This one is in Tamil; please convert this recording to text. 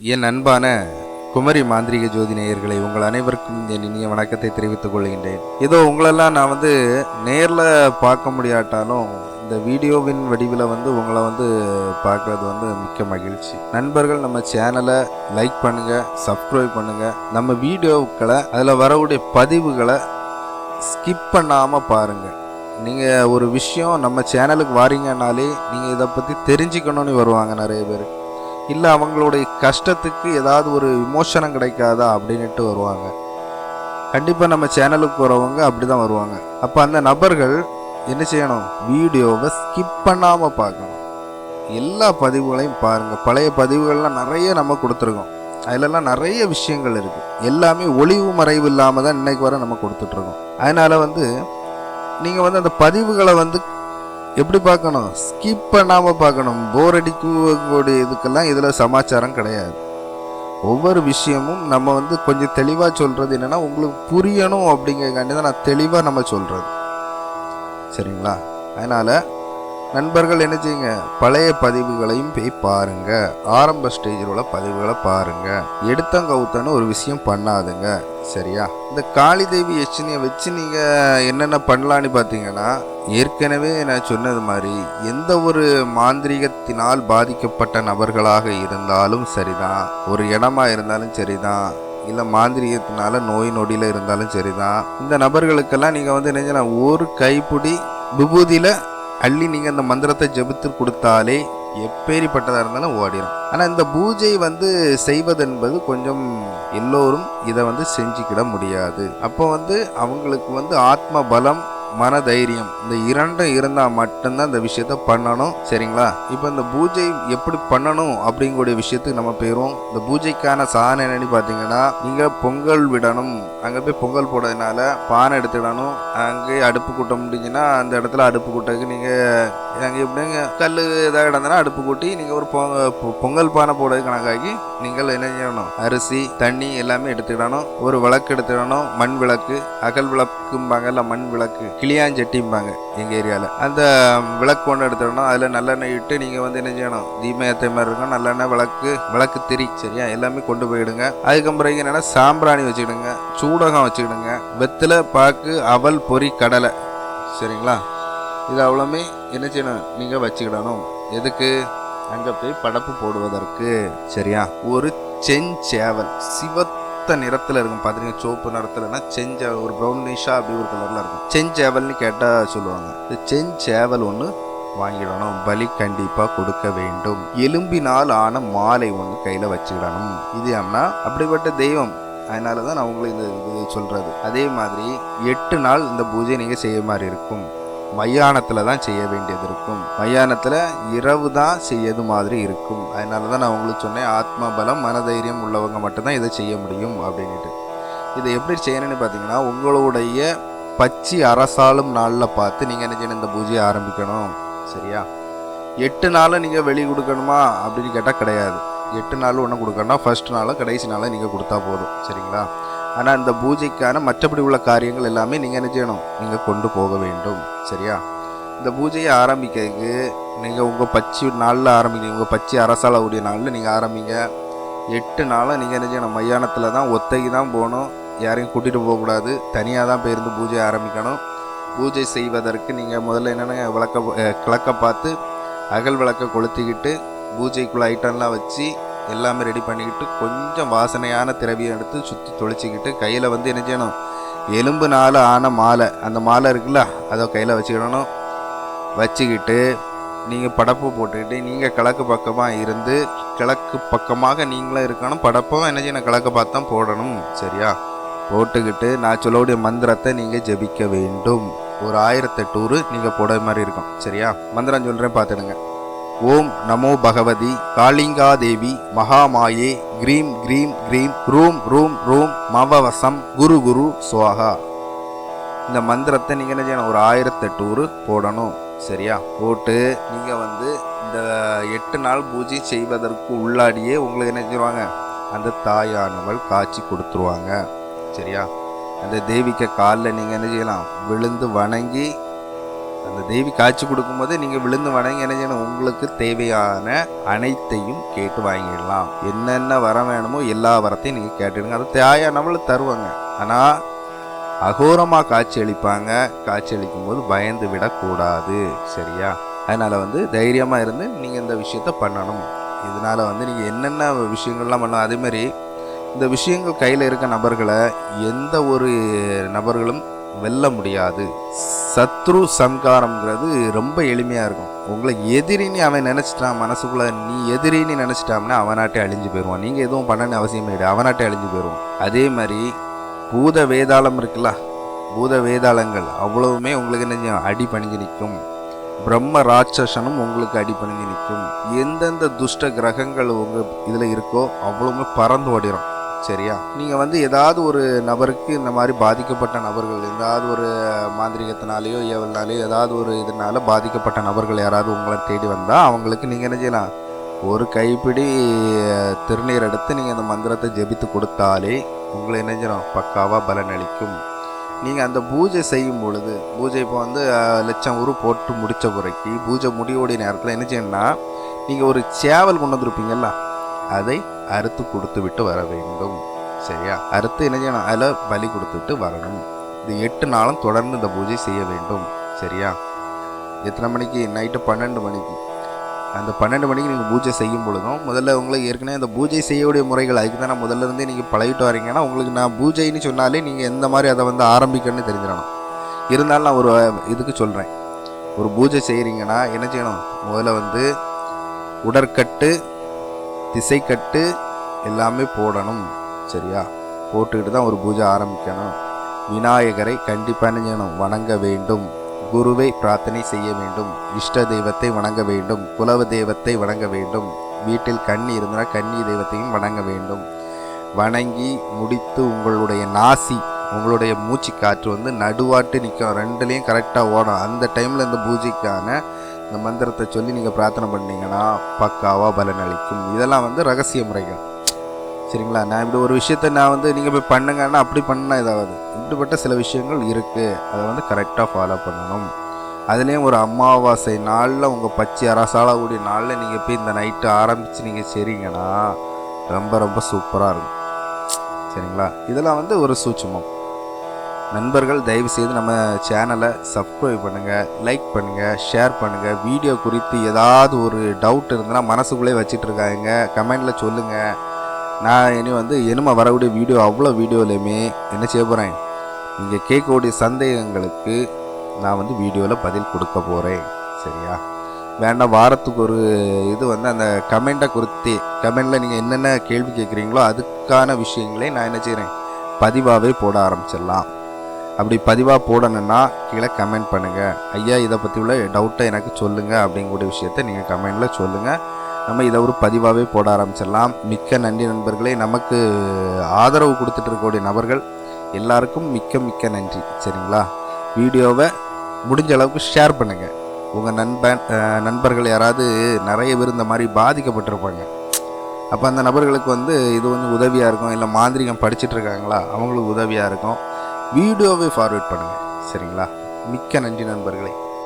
என் அன்பான குமரி மாந்திரிக ஜோதி நேயர்களை உங்கள் அனைவருக்கும் என் இனிய வணக்கத்தை தெரிவித்துக் கொள்கின்றேன். இதோ உங்களெல்லாம் நான் வந்து நேரில் பார்க்க முடியாட்டாலும் இந்த வீடியோவின் வடிவில் வந்து உங்களை வந்து பார்க்குறது வந்து மிக்க மகிழ்ச்சி. நண்பர்கள் நம்ம சேனலை லைக் பண்ணுங்கள் சப்ஸ்கிரைப் பண்ணுங்கள் நம்ம வீடியோக்களை அதில் வரக்கூடிய பதிவுகளை ஸ்கிப் பண்ணாமல் பாருங்கள் நீங்கள் ஒரு விஷயம் நம்ம சேனலுக்கு வாரீங்கன்னாலே நீங்கள் இதை பற்றி தெரிஞ்சுக்கணும்னு வருவாங்க நிறைய பேர். இல்லை அவங்களுடைய கஷ்டத்துக்கு ஏதாவது ஒரு விமோசனம் கிடைக்காதா அப்படின்ட்டு வருவாங்க. கண்டிப்பாக நம்ம சேனலுக்கு வரவங்க அப்படி தான் வருவாங்க. அப்போ அந்த நபர்கள் என்ன செய்யணும்? வீடியோவை ஸ்கிப் பண்ணாமல் பார்க்கணும். எல்லா பதிவுகளையும் பாருங்கள் பழைய பதிவுகள்லாம் நிறைய நம்ம கொடுத்துருக்கோம். அதிலெல்லாம் நிறைய விஷயங்கள் இருக்குது எல்லாமே ஒளிவு மறைவு இல்லாமல் தான் இன்னைக்கு வர நம்ம கொடுத்துட்ருக்கோம் அதனால் வந்து நீங்கள் வந்து அந்த பதிவுகளை வந்து எப்படி பார்க்கணும்? ஸ்கிப் பண்ணாமல் பார்க்கணும். போர் அடிக்கக்கூடிய இதுக்கெல்லாம் இதில் சமாச்சாரம் கிடையாது. ஒவ்வொரு விஷயமும் நம்ம வந்து கொஞ்சம் தெளிவாக சொல்கிறது என்னென்னா உங்களுக்கு புரியணும் அப்படிங்கிறக்காண்டி தான் நான் தெளிவாக நம்ம சொல்கிறது சரிங்களா? அதனால் நண்பர்கள் என்ன செய்யுங்க? பழைய பதிவுகளையும் போய் பாருங்க. ஆரம்ப ஸ்டேஜில் உள்ள பதிவுகளை பாருங்க. எடுத்தங்கவுத்தன்னு ஒரு விஷயம் பண்ணாதுங்க. சரியா? இந்த காளி தேவி எச்சினியை வச்சு நீங்கள் என்னென்ன பண்ணலான்னு பார்த்தீங்கன்னா ஏற்கனவே நான் சொன்னது மாதிரி எந்த ஒரு மாந்திரிகத்தினால் பாதிக்கப்பட்ட நபர்களாக இருந்தாலும் சரிதான். ஒரு இடமா இருந்தாலும் சரிதான். இல்லை மாந்திரியத்தினால நோய் நொடியில் இருந்தாலும் சரிதான். இந்த நபர்களுக்கெல்லாம் நீங்கள் வந்து என்ன ஒரு கைப்பிடி விபூதியில் அள்ளி நீங்கள் அந்த மந்திரத்தை ஜெபித்து கொடுத்தாலே எப்பேரிப்பட்டதாக இருந்தாலும் ஓடிடும் ஆனால் இந்த பூஜை வந்து செய்வதென்பது கொஞ்சம் எல்லோரும் இதை வந்து செஞ்சுக்கிட முடியாது. அப்போ வந்து அவங்களுக்கு வந்து ஆத்ம பலம் மன தைரியம் இந்த இரண்டும் இருந்தால் மட்டும்தான் இந்த விஷயத்த பண்ணணும் சரிங்களா? இப்போ இந்த பூஜை எப்படி பண்ணணும் அப்படிங்கக்கூடிய விஷயத்துக்கு நம்ம போயிடுவோம். இந்த பூஜைக்கான சாதனை என்னன்னு பார்த்தீங்கன்னா நீங்கள் பொங்கல் விடணும். அங்கே போய் பொங்கல் போடுறதுனால பானை எடுத்துடணும் அங்கே அடுப்பு கூட்ட முடிஞ்சுன்னா அந்த இடத்துல அடுப்பு கூட்டக்கு நீங்கள் அங்கே எப்படிங்க கல் ஏதாவது கிடந்தனா அடுப்பு கூட்டி நீங்கள் ஒரு பொங்க பொங்கல் பானை போடுறது கணக்காக்கி நீங்கள் என்ன செய்யணும்? அரிசி தண்ணி எல்லாமே எடுத்துக்கிடணும் ஒரு விளக்கு எடுத்துடணும் மண் விளக்கு அகல் விளக்கும்பாங்கல்ல மண் விளக்கு கிளியாஞ்சட்டிம்பாங்க எங்கள் ஏரியாவில் அந்த விளக்கு ஒன்று எடுத்துடணும் அதில் நல்லெண்ணெய் இட்டு நீங்கள் வந்து என்ன செய்யணும்? தீமயத்தை மாதிரி இருக்கும் நல்லெண்ணெய் விளக்கு விளக்கு திரி சரியா? எல்லாமே கொண்டு போயிடுங்க. அதுக்கப்புறம் என்னென்னா சாம்பிராணி வச்சுக்கிடுங்க சூடகம் வச்சுக்கிடுங்க வெத்தலை பாக்கு அவல் பொறி கடலை சரிங்களா? இது அவ்வளோமே என்ன செய்யணும்? நீங்கள் வச்சுக்கிடணும். எதுக்கு? அங்கே போய் படப்பு போடுவதற்கு சரியா? ஒரு செஞ்சேவல் சிவத்த நிறத்தில் இருக்கும். பார்த்தீங்கன்னா சிவப்பு நிறத்துலனா செஞ்ச ஒரு ப்ரௌனிஷா அப்படி ஒரு கலரில் இருக்கும். செஞ்சேவல்னு கேட்டால் சொல்லுவாங்க. இந்த செஞ்சேவல் ஒன்று வாங்கிடணும். பலி கண்டிப்பாக கொடுக்க வேண்டும். எலும்பினால் ஆன மாலை ஒன்று கையில் வச்சுக்கிடணும். இது ஏன்னா அப்படிப்பட்ட தெய்வம். அதனால தான் நான் உங்களுக்கு இது இது சொல்கிறது அதே மாதிரி எட்டு நாள் இந்த பூஜை நீங்கள் செய்ய மாதிரி இருக்கும். மையானத்தில் தான் செய்ய வேண்டியது இருக்கும். மையானத்தில் இரவு தான் செய்யது மாதிரி இருக்கும். அதனால தான் நான் உங்களுக்கு சொன்னேன் ஆத்ம பலம் மனதைரியம் உள்ளவங்க மட்டும்தான் இதை செய்ய முடியும் அப்படின்ட்டு இதை எப்படி செய்யணும்னு பார்த்தீங்கன்னா உங்களுடைய பச்சி அரசாளும் நாளில் பார்த்து நீங்கள் என்ன செய்யணும் இந்த பூஜையை ஆரம்பிக்கணும். சரியா? எட்டு நாளும் நீங்கள் வெளியே கொடுக்கணுமா அப்படின்னு கேட்டால் கிடையாது. எட்டு நாள் ஒன்று கொடுக்கணும்னா ஃபர்ஸ்ட் நாளும் கடைசி நாளும் நீங்கள் கொடுத்தா போதும். சரிங்களா? ஆனால் இந்த பூஜைக்கான மற்றபடி உள்ள காரியங்கள் எல்லாமே நீங்கள் என்ன செய்யணும்? நீங்கள் கொண்டு போக வேண்டும். சரியா? இந்த பூஜையை ஆரம்பிக்கிறதுக்கு நீங்கள் உங்கள் பச்சி நாளில் ஆரம்பிக்கிறீங்க உங்கள் பச்சி அரசால் உடைய நாளில் நீங்கள் ஆரம்பிங்க. எட்டு நாளாக நீங்கள் என்ன செய்யணும்? மையானத்தில் தான் ஒத்தைக்கு தான் போகணும். யாரையும் கூட்டிகிட்டு போகக்கூடாது தனியாக தான் போயிருந்து பூஜை ஆரம்பிக்கணும். பூஜை செய்வதற்கு நீங்கள் முதல்ல என்னென்ன விளக்க கிழக்க பார்த்து அகல் விளக்க கொளுத்திக்கிட்டு பூஜைக்குள்ள ஐட்டம்லாம் வச்சு எல்லாமே ரெடி பண்ணிக்கிட்டு கொஞ்சம் வாசனையான திரவியம் எடுத்து சுற்றி தொளிச்சிக்கிட்டு கையில் வந்து என்ன செய்யணும்? எலும்பு நாள் ஆன மாலை. அந்த மாலை இருக்குல்ல அதை கையில் வச்சுக்கிடணும். வச்சுக்கிட்டு நீங்கள் படப்பு போட்டுக்கிட்டு நீங்கள் கிழக்கு பக்கமாக இருந்து கிழக்கு பக்கமாக நீங்களும் இருக்கணும். படப்பும் என்ன செய்யணும்? கிழக்கு பார்த்து தான் போடணும். சரியா? போட்டுக்கிட்டு நான் சொல்லக்கூடிய மந்திரத்தை நீங்கள் ஜெபிக்க வேண்டும். ஒரு ஆயிரத்தெட்டு ஊர் நீங்கள் போட மாதிரி இருக்கும். சரியா? மந்திரம் சொல்கிறேன் பார்த்துடுங்க ஓம் நமோ பகவதி காளிங்கா தேவி மகாமாயே கிரீம் கிரீம் கிரீம் ரூம் ரூம் ரூம் மவவசம் குரு குரு சுவாகா. இந்த மந்திரத்தை நீங்கள் என்ன செய்யணும்? ஒரு ஆயிரத்தெட்டு ஊர் போடணும். சரியா? போட்டு நீங்கள் வந்து இந்த எட்டு நாள் பூஜை செய்வதற்கு உள்ளாடியே உங்களுக்கு என்ன செய்வாங்க அந்த தாயானவள் காட்சி கொடுத்துருவாங்க. சரியா? அந்த தேவிக்க காலில் நீங்கள் என்ன செய்யலாம்? விழுந்து வணங்கி அந்த தேவி காட்சி கொடுக்கும்போது நீங்கள் விழுந்து வணங்கி என்ன செய்யணும்? உங்களுக்கு தேவையான அனைத்தையும் கேட்டு வாங்கிடலாம். என்னென்ன வரம் வேணுமோ எல்லா வரத்தையும் நீங்கள் கேட்டுடுங்க. அது தாயா நம்மளும் தருவாங்க. ஆனால் அகோரமாக காட்சி அளிப்பாங்க. காட்சி அளிக்கும் போது பயந்து விடக்கூடாது. சரியா? அதனால் வந்து தைரியமாக இருந்து நீங்கள் இந்த விஷயத்த பண்ணணும். இதனால் வந்து நீங்கள் என்னென்ன விஷயங்கள்லாம் பண்ணலாம் அதேமாரி இந்த விஷயங்கள் கையில் இருக்க நபர்களை எந்த ஒரு நபர்களும் வெல்ல முடியாது. சத்ரு சம்காரம்ங்கிறது ரொம்ப எளிமையாக இருக்கும். உங்களை எதிரின்னு அவன் நினச்சிட்டான் மனசுக்குள்ளே நீ எதிரின்னு நினச்சிட்டாம்னா அவனாட்டே அழிஞ்சு போயிடுவான் நீங்கள் எதுவும் பண்ணணும்னு அவசியமே இல்லை அவனாட்டே அழிஞ்சு போயிடுவான் அதே மாதிரி பூத வேதாளம் இருக்குல்ல பூத வேதாளங்கள் அவ்வளவுமே உங்களுக்கு என்ன அடி பணிஞ்சு நிற்கும். பிரம்ம ராட்சசனும் உங்களுக்கு அடி பணிஞ்சு நிற்கும். எந்தெந்த துஷ்ட கிரகங்கள் உங்கள் இதில் இருக்கோ அவ்வளவுமே பறந்து ஓடிடும் சரியா? நீங்கள் வந்து ஏதாவது ஒரு நபருக்கு இந்த மாதிரி பாதிக்கப்பட்ட நபர்கள் ஏதாவது ஒரு மாந்திரிகத்தினாலேயோ ஏவல்னாலேயோ ஏதாவது ஒரு இதனால பாதிக்கப்பட்ட நபர்கள் யாராவது உங்களை தேடி வந்தால் அவங்களுக்கு நீங்கள் என்ன செய்யலாம்? ஒரு கைப்பிடி திருநீர் எடுத்து நீங்கள் அந்த மந்திரத்தை ஜெபித்து கொடுத்தாலே உங்களை என்ன செய்யணும் பக்காவாக பலனளிக்கும் நீங்கள் அந்த பூஜை செய்யும் பொழுது பூஜை இப்போ வந்து லட்சம் உரு போட்டு முடித்த பிறகு பூஜை முடியோடைய நேரத்தில் என்ன செய்யணும்னா நீங்கள் ஒரு சேவல் கொண்டு வந்திருப்பீங்கல்ல அதை அறுத்து கொடுத்துவிட்டு வர வேண்டும். சரியா? அறுத்து என்ன செய்யணும்? அதில் பலி கொடுத்துட்டு வரணும். இது எட்டு நாளும் தொடர்ந்து இந்த பூஜை செய்ய வேண்டும். சரியா? எத்தனை மணிக்கு? நைட்டு பன்னெண்டு மணிக்கு. அந்த பன்னெண்டு மணிக்கு நீங்கள் பூஜை செய்யும் பொழுதும் முதல்ல உங்களுக்கு ஏற்கனவே அந்த பூஜை செய்யக்கூடிய முறைகள் அதுக்கு தான் நான் முதல்ல இருந்தே நீங்கள் பழகிட்டு வரீங்கன்னா உங்களுக்கு நான் பூஜைன்னு சொன்னாலே நீங்கள் எந்த மாதிரி அதை வந்து ஆரம்பிக்கணும்னு தெரிஞ்சிடணும். இருந்தாலும் நான் ஒரு இதுக்கு சொல்கிறேன் ஒரு பூஜை செய்கிறீங்கன்னா என்ன செய்யணும்? முதல்ல வந்து உடற்கட்டு திசைக்கட்டு எல்லாமே போடணும் சரியா? போட்டுக்கிட்டு தான் ஒரு பூஜை ஆரம்பிக்கணும். விநாயகரை கண்டிப்பாக செய்யணும்? வணங்க வேண்டும். குருவை பிரார்த்தனை செய்ய வேண்டும். இஷ்ட தெய்வத்தை வணங்க வேண்டும். குலவ தெய்வத்தை வணங்க வேண்டும். வீட்டில் கண்ணி இருந்தால் கன்னி தெய்வத்தையும் வணங்க வேண்டும். வணங்கி முடித்து உங்களுடைய நாசி உங்களுடைய மூச்சு காற்று வந்து நடுவாட்டு நிற்கும். ரெண்டுலேயும் கரெக்டாக ஓடும் அந்த டைமில் இந்த பூஜைக்கான இந்த மந்திரத்தை சொல்லி நீங்கள் பிரார்த்தனை பண்ணீங்கன்னா பக்காவாக பலன் அளிக்கும். இதெல்லாம் வந்து ரகசிய முறைகள். சரிங்களா? நான் இப்படி ஒரு விஷயத்த நான் வந்து நீங்கள் போய் பண்ணுங்கன்னா அப்படி பண்ணால் இதாவது. இப்படிப்பட்ட சில விஷயங்கள் இருக்குது அதை வந்து கரெக்டாக ஃபாலோ பண்ணணும். அதுலேயும் ஒரு அமாவாசை நாளில் உங்கள் பச்சை அரசால கூடிய நாளில் நீங்கள் போய் இந்த நைட்டு ஆரம்பித்து நீங்கள் சரிங்கன்னா ரொம்ப ரொம்ப சூப்பராக இருக்கும். சரிங்களா? இதெல்லாம் வந்து ஒரு சூட்சமம். நண்பர்கள் தயவு செய்து நம்ம சேனலை சப்ஸ்கிரைப் பண்ணுங்கள் லைக் பண்ணுங்கள் ஷேர் பண்ணுங்கள் வீடியோ குறித்து ஏதாவது ஒரு டவுட் இருந்ததுன்னா மனசுக்குள்ளே வச்சிட்டு இருக்காங்க கமெண்டில் சொல்லுங்கள் நான் இனி வந்து இனிமே வரக்கூடிய வீடியோ அவ்வளோ வீடியோலையுமே என்ன செய்ய போகிறேன் நீங்கள் கேட்கக்கூடிய சந்தேகங்களுக்கு நான் வந்து வீடியோவில் பதில் கொடுக்க போகிறேன் சரியா? வேண்டாம் வாரத்துக்கு ஒரு இது வந்து அந்த கமெண்ட்டை குறித்து கமெண்டில் நீங்கள் என்னென்ன கேள்வி கேட்குறீங்களோ அதுக்கான விஷயங்களே நான் என்ன செய்கிறேன் பதிவாகவே போட ஆரம்பிச்சிடலாம். அப்படி பதிவாக போடணுன்னா கீழே கமெண்ட் பண்ணுங்கள் ஐயா இதை பற்றி உள்ள டவுட்டை எனக்கு சொல்லுங்கள் அப்படிங்கக்கூடிய விஷயத்த நீங்கள் கமெண்டில் சொல்லுங்கள் நம்ம இதை ஒரு பதிவாகவே போட ஆரம்பிச்சிடலாம். மிக்க நன்றி நண்பர்களே. நமக்கு ஆதரவு கொடுத்துட்டு இருக்கக்கூடிய நபர்கள் எல்லாருக்கும் மிக்க மிக்க நன்றி. சரிங்களா? வீடியோவை முடிஞ்ச அளவுக்கு ஷேர் பண்ணுங்கள் உங்கள் நண்பன் நண்பர்கள் யாராவது நிறைய பேர் இந்த மாதிரி பாதிக்கப்பட்டிருப்பாங்க. அப்போ அந்த நபர்களுக்கு வந்து இது கொஞ்சம் உதவியாக இருக்கும். இல்லை மாந்திரிகம் படிச்சுட்டு இருக்காங்களா? அவங்களுக்கு உதவியாக இருக்கும். வீடியோவை ஃபார்வேர்ட் பண்ணுங்கள் சரிங்களா? மிக்க நன்றி நண்பர்களே.